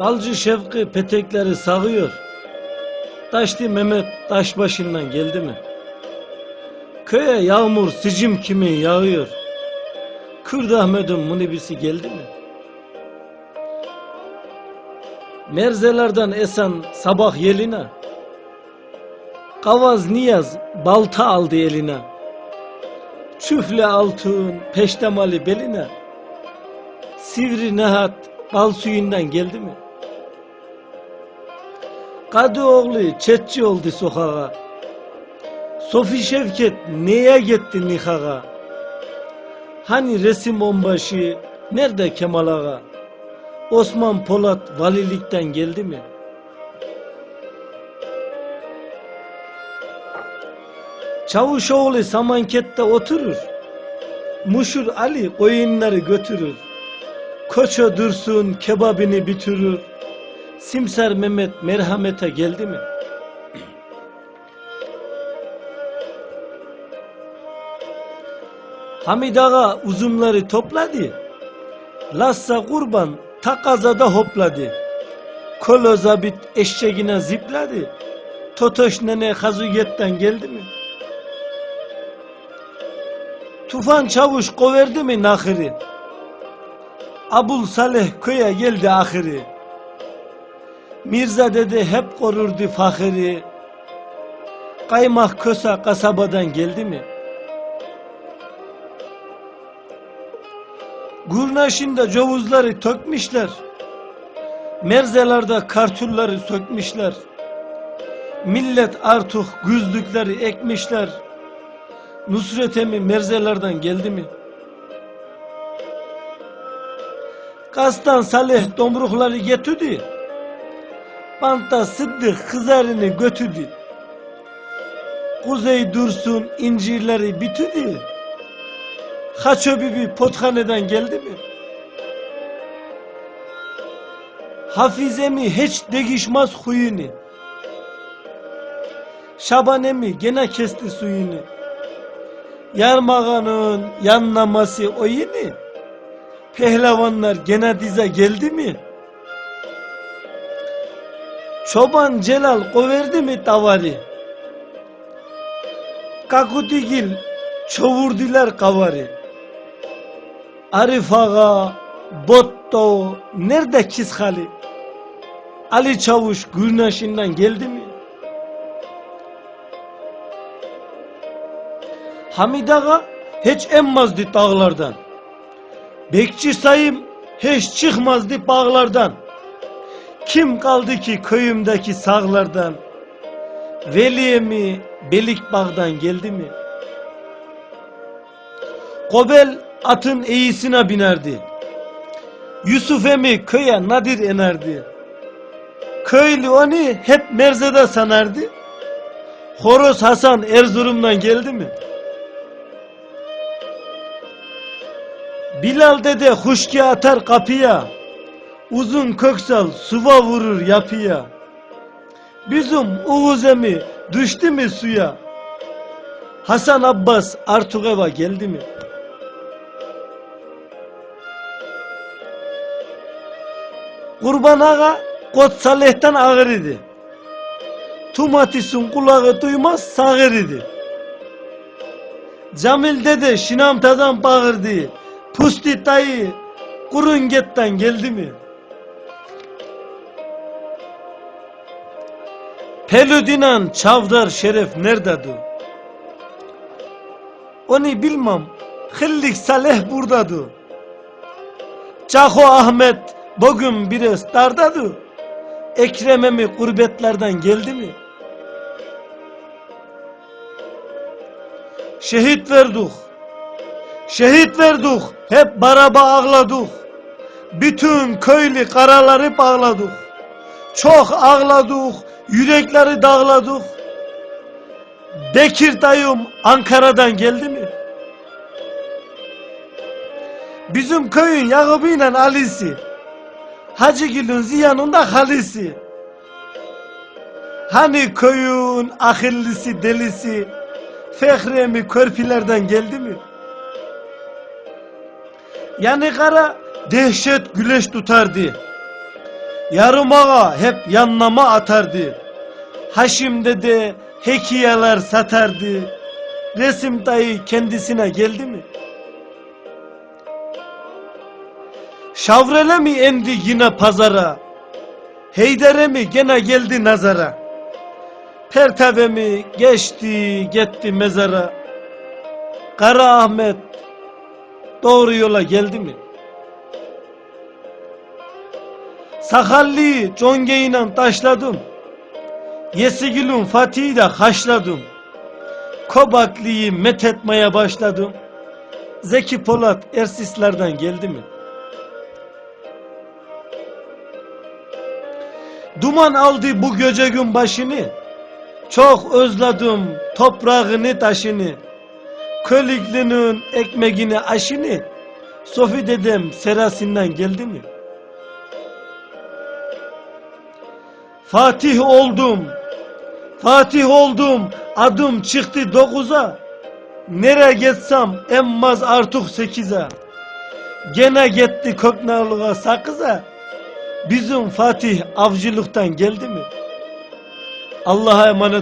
Balcı Şevki petekleri sağıyor. Taşlı Mehmet taş başından geldi mi? Köye yağmur sicim kimi yağıyor. Kürt Ahmet'in munibisi geldi mi? Merzelerden esen sabah yeline. Kavaz Niyaz balta aldı eline. Çüfle altın peştemali beline. Sivri Nehat bal suyundan geldi mi? Kadıoğlu çetçi oldu sokağa. Sofi Şevket neye gitti nikaha? Hani resim onbaşı, nerede Kemal Ağa? Osman Polat valilikten geldi mi? Çavuşoğlu Samanket'te oturur. Muşur Ali koyunları götürür. Koço Dursun kebabını bitirir. Simser Mehmet merhamete geldi mi? Hamid Ağa uzunları topladı. Lassa kurban takazada hopladı. Kolo zabit eşeğine zipladı. Totoş nene hazuyetten geldi mi? Tufan çavuş koverdi mi nahırı? Abul Saleh köye geldi ahiri. Mirza dede hep korurdu fahiri. Kaymak kösa kasabadan geldi mi? Gurnaşında covuzları tökmüşler. Merzelerde kartulları sökmüşler. Millet artık güzlükleri ekmişler. Nusret emi merzelerden geldi mi? Kastan Salih domrukları getirdi. Banta Sıddık kızarını götürdü. Kuzey Dursun incirleri bitirdi. Haço Bibi pothaneden geldi mi? Hafizemi hiç değişmez huyunu. Şabanemi gene kesti suyunu. Yarmağanın yanlaması o yeni. Pehlivanlar gene dize geldi mi? Çoban Celal koverdi mi davarı? Kakutigil çovurdiler kavarı. Arif Ağa, Botto, nerede Kishali? Ali Çavuş Gürnaşinden geldi mi? Hamid Ağa hiç emmazdı dağlardan. Bekçi sayım hiç çıkmazdı bağlardan. Kim kaldı ki köyümdeki sağlardan? Veliye mi Belikbağ'dan geldi mi? Kobel atın eğisine binerdi. Yusuf emi köye nadir enerdi. Köylü onu hep merzede sanardı. Horoz Hasan Erzurum'dan geldi mi? Bilal dede huşki atar kapıya. Uzun köksal suva vurur yapıya. Bizim Uğuz emi düştü mü suya? Hasan Abbas Artukeva geldi mi? Kurban Ağa Kot Salih'ten ağır idi. Tumatis'in kulağı duymaz sağır idi. Camil dede Şinamta'dan bağırdı. Pusti dayı Kurunget'ten geldi mi? Pelüdinan Çavdar Şeref nerededir? Onu bilmem. Hillik Saleh buradadır. Çako Ahmet bugün biraz dardadır. Ekrem'e mi gurbetlerden geldi mi? Şehit verdik. Şehit verdik. Hep baraba ağladık. Bütün köylü karaları bağladık. Çok ağladık. Yürekleri dağladık. Bekir dayım Ankara'dan geldi mi? Bizim köyün Yakup'uyla Ali'si. Hacıgil'in Ziya'nın da halisi. Hani köyün ahillisi delisi Fehremi körpilerden geldi mi? Yani kara dehşet güleş tutardı. Yarım ağa hep yanlama atardı. Haşim dede hekiyeler satardı. Resim dayı kendisine geldi mi? Şavrele mi endi yine pazara? Heydere mi gene geldi nazara? Perteve mi geçti gitti mezara? Kara Ahmet doğru yola geldi mi? Sakallı'yı congeyle taşladım. Yesigül'ün Fatih'i de haşladım. Kobaklı'yı methetmeye başladım. Zeki Polat Ersislerden geldi mi? Duman aldı bu gece gün başını. Çok özledim toprağını taşını. Köylüklünün ekmeğini aşını. Sofi dedem serasından geldi mi? Fatih oldum. Fatih oldum. Adım çıktı dokuza. Nereye geçsem emmaz artık sekize. Gene gitti Köknarlığa sakıza. Bizim Fatih avcılıktan geldi mi? Allah'a emanet